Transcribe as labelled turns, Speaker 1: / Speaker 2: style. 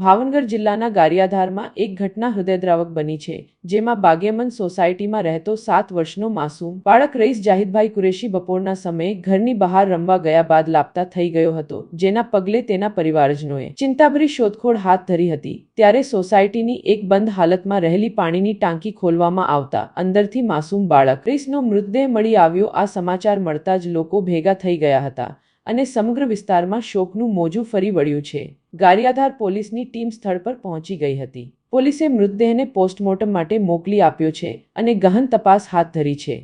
Speaker 1: ભાવનગર જિલ્લાના ગારિયાધારમાં એક ઘટના હૃદયદ્રાવક બની છે, જેમાં બાગેમન સોસાયટીમાં રહેતો સાત વર્ષનો માસૂમ બાળક રઈસ જાહિદભાઈ કુરેશી બપોરના સમયે ઘરની બહાર રમવા ગયા બાદ લાપતા થઈ ગયો હતો, જેના પગલે તેના પરિવારજનોએ ચિંતાભરી શોધખોળ હાથ ધરી હતી. ત્યારે સોસાયટીની એક બંધ હાલતમાં રહેલી પાણીની ટાંકી ખોલવામાં આવતા અંદરથી માસૂમ બાળક રઈસનો મૃતદેહ મળી આવ્યો, આ સમાચાર મળતા જ લોકો ભેગા થઈ ગયા હતા. અને સમગ્ર વિસ્તારમાં શોકનું મોજું ફરી વળ્યું છે. ગારિયાધાર પોલીસની ટીમ સ્થળ પર પહોંચી ગઈ હતી. પોલીસે મૃતદેહને પોસ્ટમોર્ટમ માટે મોકલી આપ્યો છે અને ગહન તપાસ હાથ ધરી છે.